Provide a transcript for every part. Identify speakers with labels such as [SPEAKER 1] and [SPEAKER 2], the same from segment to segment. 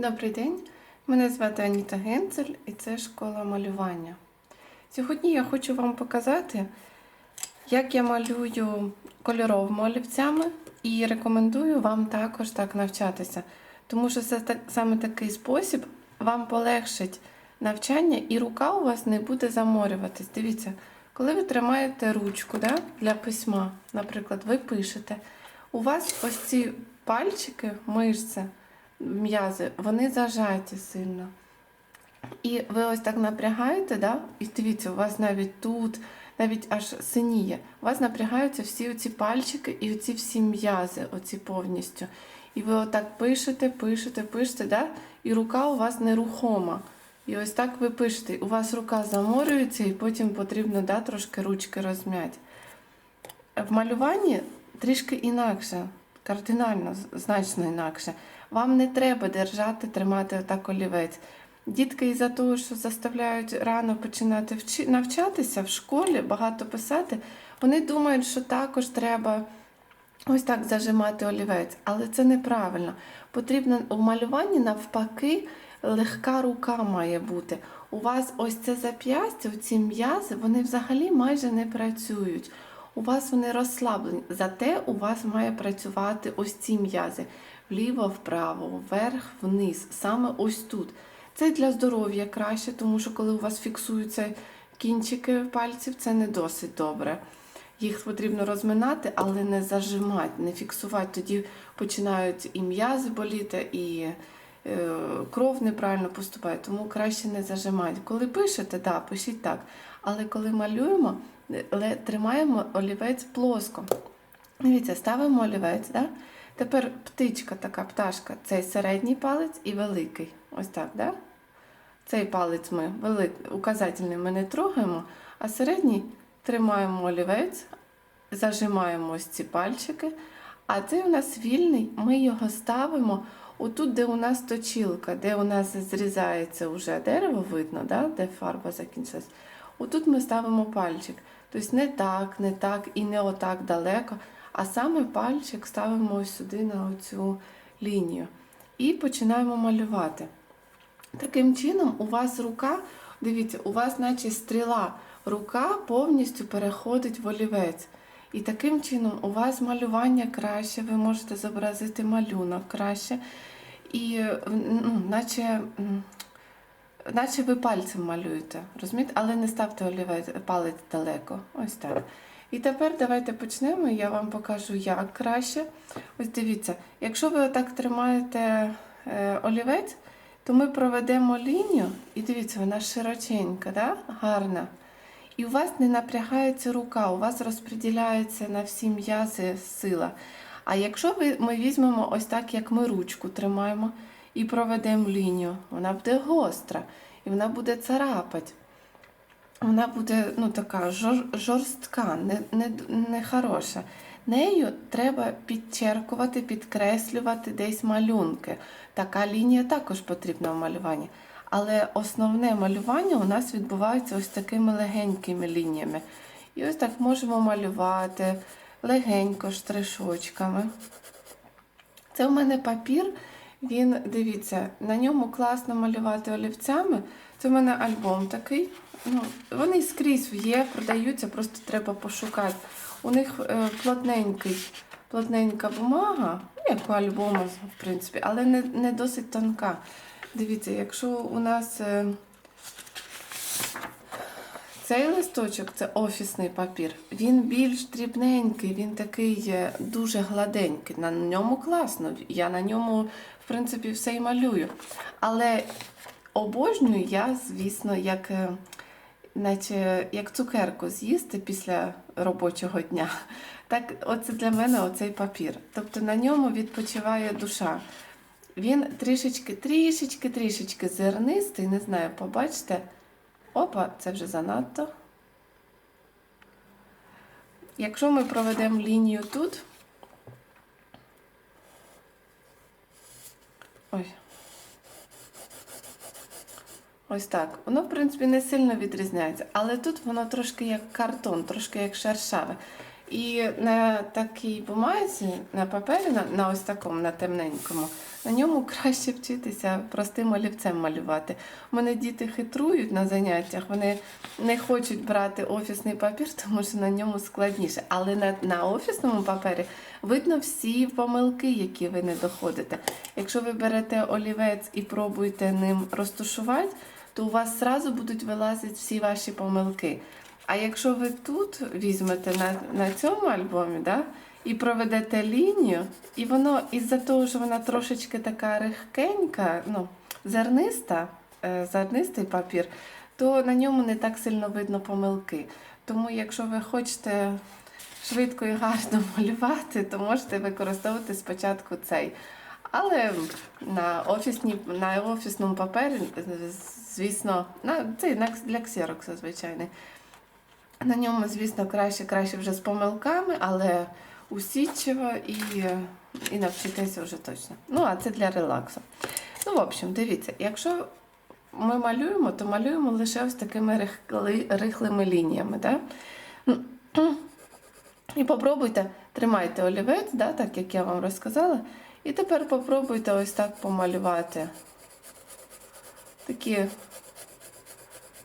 [SPEAKER 1] Добрий день, мене звати Аніта Генцель і це школа малювання. Сьогодні я хочу вам показати, як я малюю кольоровими олівцями і рекомендую вам також так навчатися, тому що це саме такий спосіб вам полегшить навчання і рука у вас не буде заморюватись. Дивіться, коли ви тримаєте ручку да, для письма, наприклад, ви пишете, у вас ось ці пальчики, мишці, м'язи, вони зажаті сильно. І ви ось так напрягаєте, да? і дивіться, у вас навіть тут, навіть аж синіє. У вас напрягаються всі оці пальчики і оці всі м'язи, оці повністю. І ви отак пишете, пишете, пишете, да? і рука у вас нерухома. І ось так ви пишете. У вас рука заморюється, і потім потрібно да, трошки ручки розм'яти. В малюванні трішки інакше, кардинально, значно інакше. Вам не треба держати, тримати отак олівець. Дітки із-за того, що заставляють рано починати вчи... навчатися в школі, багато писати, вони думають, що також треба ось так зажимати олівець. Але це неправильно. Потрібно у малюванні навпаки легка рука має бути. У вас ось це зап'ястя, ці м'язи, вони взагалі майже не працюють. У вас вони розслаблені, зате у вас має працювати ось ці м'язи вліво, вправо, вверх, вниз, саме ось тут. Це для здоров'я краще, тому що коли у вас фіксуються кінчики пальців, це не досить добре. Їх потрібно розминати, але не зажимати, не фіксувати. Тоді починають і м'язи боліти, і кров неправильно поступає, тому краще не зажимати. Коли пишете, да, пишіть так. Але коли малюємо, тримаємо олівець плоско. Дивіться, ставимо олівець. Да? Тепер птичка, така пташка, цей середній палець і великий. Ось так, да? Цей палець ми велик, указательний ми не трогаємо, а середній тримаємо олівець, зажимаємо ось ці пальчики. А цей у нас вільний, ми його ставимо отут, де у нас точілка, де у нас зрізається вже дерево, видно, да? де фарба закінчилась. Отут ми ставимо пальчик. Тобто не так, не так і не отак далеко. А саме пальчик ставимо ось сюди на оцю лінію. І починаємо малювати. Таким чином, у вас рука, дивіться, у вас, наче стріла, рука повністю переходить в олівець. І таким чином у вас малювання краще, ви можете зобразити малюнок краще. І ну, наче, наче ви пальцем малюєте, розумієте? Але не ставте олівець, палець далеко. Ось так. І тепер давайте почнемо, я вам покажу, як краще. Ось дивіться, якщо ви отак тримаєте е, олівець, то ми проведемо лінію, і дивіться, вона широченька, да? гарна. І у вас не напрягається рука, у вас розподіляється на всі м'язи сила. А якщо ми візьмемо ось так, як ми ручку тримаємо, і проведемо лінію, вона буде гостра, і вона буде царапати. Вона буде ну, така жор, жорстка, не, не, не. Нею треба підчеркувати, підкреслювати десь малюнки. Така лінія також потрібна в малюванні. Але основне малювання у нас відбувається ось такими легенькими лініями. І ось так можемо малювати легенько штришочками. Це в мене папір. Він, дивіться, на ньому класно малювати олівцями. Це в мене альбом такий. Ну, Вони скрізь є, продаються, просто треба пошукати. У них е, плотненький, плотненька бумага, ну, як у альбому, в принципі, але не, не досить тонка. Дивіться, якщо у нас е, цей листочок це офісний папір, він більш дрібненький, він такий е, дуже гладенький. На ньому класно. Я на ньому, в принципі, все і малюю. Але обожнюю я, звісно, як, е, наче, як цукерку з'їсти після робочого дня. Так, оце для мене оцей папір. Тобто на ньому відпочиває душа. Він трішечки, трішечки, трішечки зернистий, не знаю, побачите. Опа, це вже занадто. Якщо ми проведемо лінію тут. Ой. Ось так. Воно, в принципі, не сильно відрізняється, але тут воно трошки як картон, трошки як шершаве. І на такій бумазі, на папері, на, на ось такому, на темненькому, На ньому краще вчитися простим олівцем малювати. У мене діти хитрують на заняттях, вони не хочуть брати офісний папір, тому що на ньому складніше. Але на, на офісному папері видно всі помилки, які ви не доходите. Якщо ви берете олівець і пробуєте ним розташувати, то у вас зразу будуть вилазити всі ваші помилки. А якщо ви тут візьмете на, на цьому альбомі, да, і проведете лінію, і воно із-за того, що вона трошечки така рихкенька, ну, зерниста, е, зернистий папір, то на ньому не так сильно видно помилки. Тому, якщо ви хочете швидко і гарно малювати, то можете використовувати спочатку цей. Але на, офісній, на офісному папері, звісно, на, це для ксерокса, звичайний. На ньому, звісно, краще, краще вже з помилками, але усідчиво і, і навчитися вже точно. Ну, а це для релаксу. Ну, в общем, дивіться, якщо ми малюємо, то малюємо лише ось такими рихли, рихлими лініями. Да? І попробуйте, тримайте олівець, да, так як я вам розказала. І тепер попробуйте ось так помалювати. Такі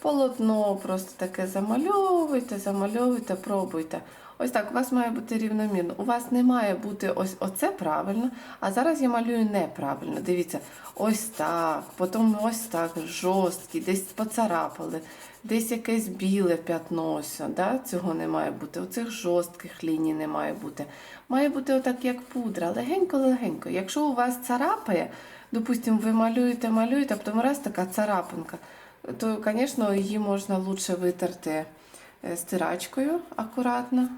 [SPEAKER 1] полотно просто таке замальовуйте, замальовуйте, пробуйте. Ось так, у вас має бути рівномірно. У вас не має бути ось оце правильно, а зараз я малюю неправильно. Дивіться, ось так, потім ось так, жорсткі, десь поцарапали, десь якесь біле п'ятно. Да? Цього не має бути. Оцих жорстких ліній не має бути. Має бути отак, як пудра, легенько-легенько. Якщо у вас царапає, допустимо, ви малюєте, малюєте, а потім раз така царапинка, то, звісно, її можна лучше витерти стирачкою акуратно.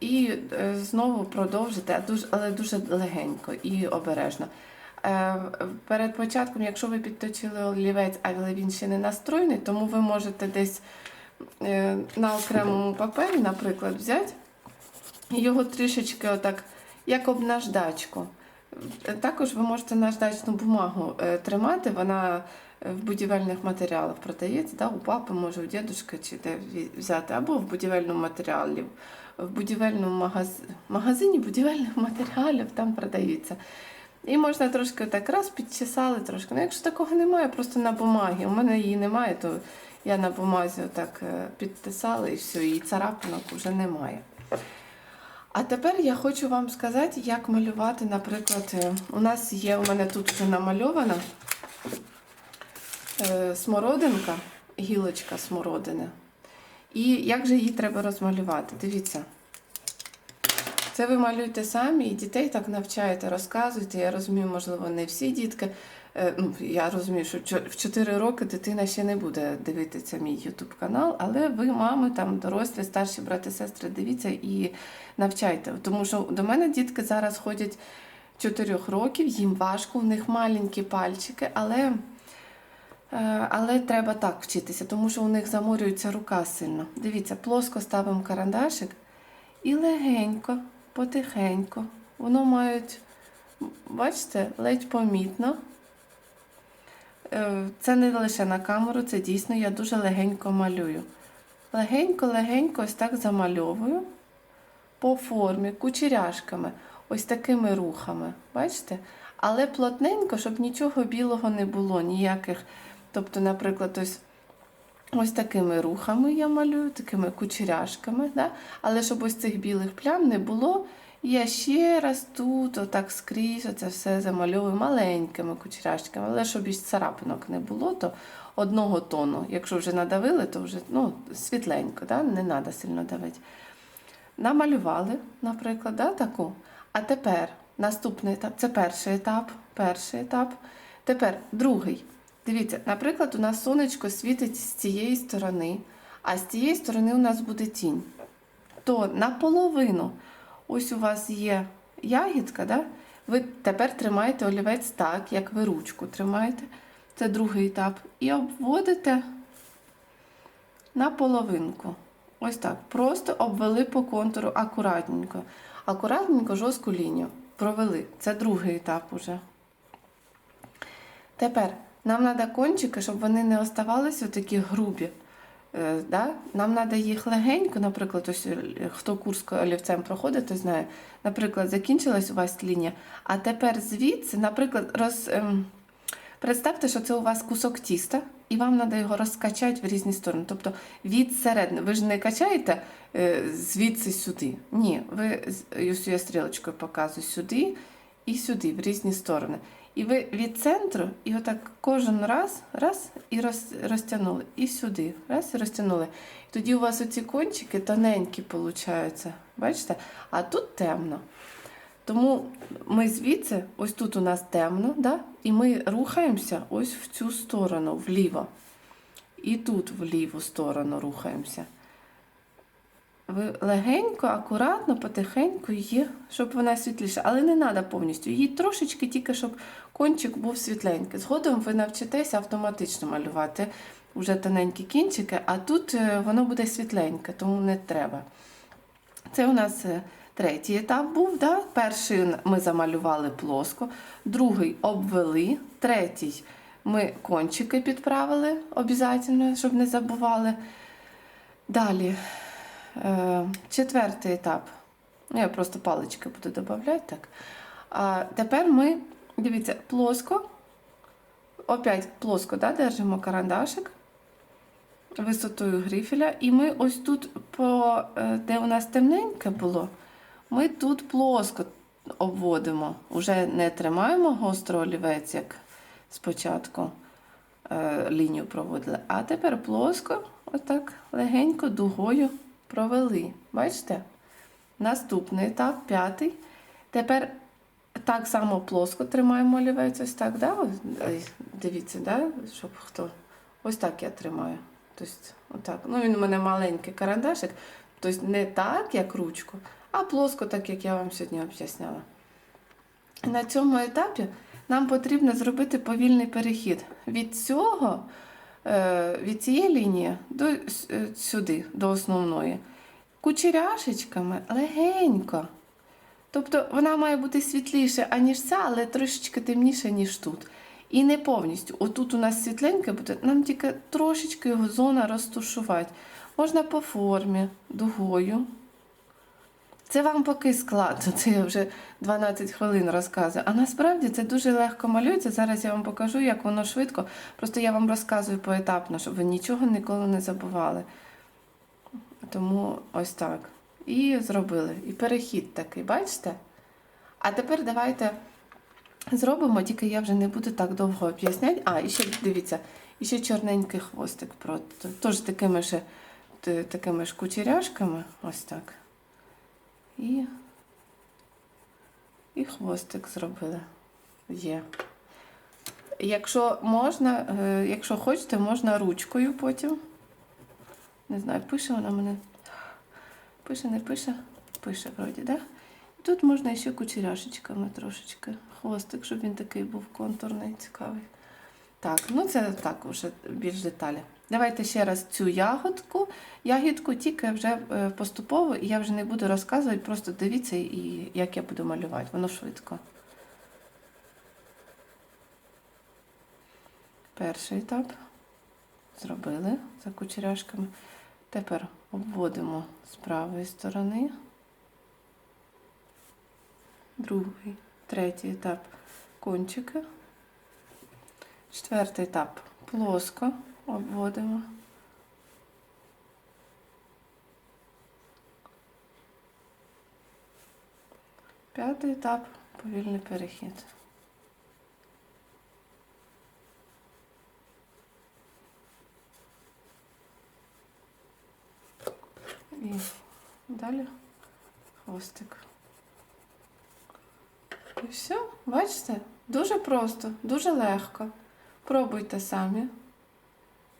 [SPEAKER 1] І е, знову продовжити, але дуже легенько і обережно. Е, Перед початком, якщо ви підточили олівець, але він ще не настроєний, тому ви можете десь е, на окремому папері, наприклад, взяти його трішечки отак, як об наждачку. Е, Також ви можете наждачну бумагу е, тримати, вона е, в будівельних матеріалах продається, да? у папи, може, у дідушки чи де взяти, або в будівельному матеріалі. В будівельному магаз... магазині будівельних матеріалів там продаються. І можна трошки так раз підчесали трошки. Ну, якщо такого немає, просто на бумагі. У мене її немає, то я на бумазі так підтисала і все, і царапинок вже немає. А тепер я хочу вам сказати, як малювати, наприклад, е, у нас є, у мене тут вже намальована е, смородинка, гілочка смородини. І як же її треба розмалювати? Дивіться. Це ви малюєте самі і дітей так навчаєте, розказуєте. Я розумію, можливо, не всі дітки. Е, Ну, я розумію, що в 4 роки дитина ще не буде дивитися мій YouTube канал, але ви, мами, там дорослі, старші брати, сестри, дивіться і навчайте. Тому що до мене дітки зараз ходять 4 років, їм важко, у них маленькі пальчики, але, е, але треба так вчитися, тому що у них заморюється рука сильно. Дивіться, плоско ставимо карандашик і легенько, потихеньку. Воно мають, бачите, ледь помітно. Е, Це не лише на камеру, це дійсно я дуже легенько малюю. Легенько-легенько ось так замальовую по формі, кучеряшками, ось такими рухами. Бачите? Але плотненько, щоб нічого білого не було, ніяких. Тобто, наприклад, ось Ось такими рухами я малюю, такими кучеряшками, да? але щоб ось цих білих плям не було, я ще раз тут, отак скрізь, оце все замальовую маленькими кучеряшками. Але щоб і царапинок не було, то одного тону. Якщо вже надавили, то вже ну, світленько, да? не треба сильно давити. Намалювали, наприклад, да, таку. А тепер наступний етап це перший етап. Перший етап. Тепер другий. Дивіться, наприклад, у нас сонечко світить з цієї сторони, а з цієї сторони у нас буде тінь. То наполовину, ось у вас є ягідка, да? ви тепер тримаєте олівець так, як ви ручку тримаєте. Це другий етап. І обводите на половинку. Ось так. Просто обвели по контуру акуратненько. Акуратненько жорстку лінію. Провели. Це другий етап уже. Тепер нам треба кончики, щоб вони не оставалися такі грубі. Е, да? Нам треба їх легенько, наприклад, ось е, хто курс олівцем проходить, той знає. Наприклад, закінчилась у вас лінія, а тепер звідси, наприклад, роз, ем, представте, що це у вас кусок тіста, і вам треба його розкачати в різні сторони. Тобто від середини. Ви ж не качаєте е, звідси сюди. Ні, ви ось я стрілочкою показую сюди і сюди, в різні сторони. І ви від центру, і отак кожен раз, раз і роз, розтягнули. І сюди, раз і розтягнули. І тоді у вас оці кончики тоненькі получаються. Бачите? А тут темно. Тому ми звідси, ось тут у нас темно, да? і ми рухаємося ось в цю сторону, вліво. І тут в ліву сторону рухаємося. Ви легенько, акуратно, потихеньку її, щоб вона світліша. Але не треба повністю. Її трошечки, тільки щоб кончик був світленький. Згодом ви навчитеся автоматично малювати вже тоненькі кінчики, а тут е, воно буде світленьке, тому не треба. Це у нас е, третій етап був. Да? Перший ми замалювали плоско, другий обвели, третій ми кончики підправили обов'язково, щоб не забували. Далі, четвертий етап. Ну, Я просто палички буду додавати. Так. А тепер ми, дивіться, плоско, опять плоско да, держимо карандашик висотою грифеля. І ми ось тут, по, е, де у нас темненьке було, ми тут плоско обводимо. Уже не тримаємо гостро олівець, як спочатку е, лінію проводили. А тепер плоско, отак легенько дугою провели. Бачите? Наступний етап, п'ятий. Тепер так само плоско тримаємо олівець, ось так, да? Дивіться, да? щоб хто. Ось так я тримаю. Тобто, отак. Ну, він у мене маленький карандашик, тобто не так, як ручку, а плоско, так як я вам сьогодні об'ясняла. На цьому етапі нам потрібно зробити повільний перехід від цього, від цієї лінії до е, сюди, до основної. Кучеряшечками легенько. Тобто вона має бути світліше, аніж ця, але трошечки темніше, ніж тут. І не повністю. Отут у нас світленьке буде, нам тільки трошечки його зона розтушувати. Можна по формі, дугою. Це вам поки складно, це я вже 12 хвилин розказую. А насправді це дуже легко малюється. Зараз я вам покажу, як воно швидко. Просто я вам розказую поетапно, щоб ви нічого ніколи не забували. Тому ось так. І зробили. І перехід такий, бачите? А тепер давайте зробимо, тільки я вже не буду так довго об'ясняти. А, і ще дивіться, і ще чорненький хвостик. Теж такими ж, такими ж кучеряшками. Ось так. І, і хвостик зробили. Є. Якщо можна, е, якщо хочете, можна ручкою потім. Не знаю, пише вона мене. Пише, не пише? Пише, вроді, да? І тут можна ще кучеряшечками трошечки. Хвостик, щоб він такий був контурний, цікавий. Так, ну це так вже більш деталі. Давайте ще раз цю ягодку. Ягідку тільки вже е, поступово, і я вже не буду розказувати, просто дивіться, і як я буду малювати. Воно швидко. Перший етап зробили за кучеряшками. Тепер обводимо з правої сторони. Другий, третій етап кончики. Четвертий етап плоско обводимо. П'ятий етап повільний перехід. І далі хвостик. І все, бачите? Дуже просто, дуже легко. Пробуйте самі.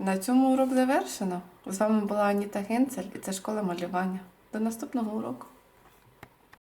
[SPEAKER 1] На цьому урок завершено. З вами була Аніта Генцель і це школа малювання. До наступного уроку.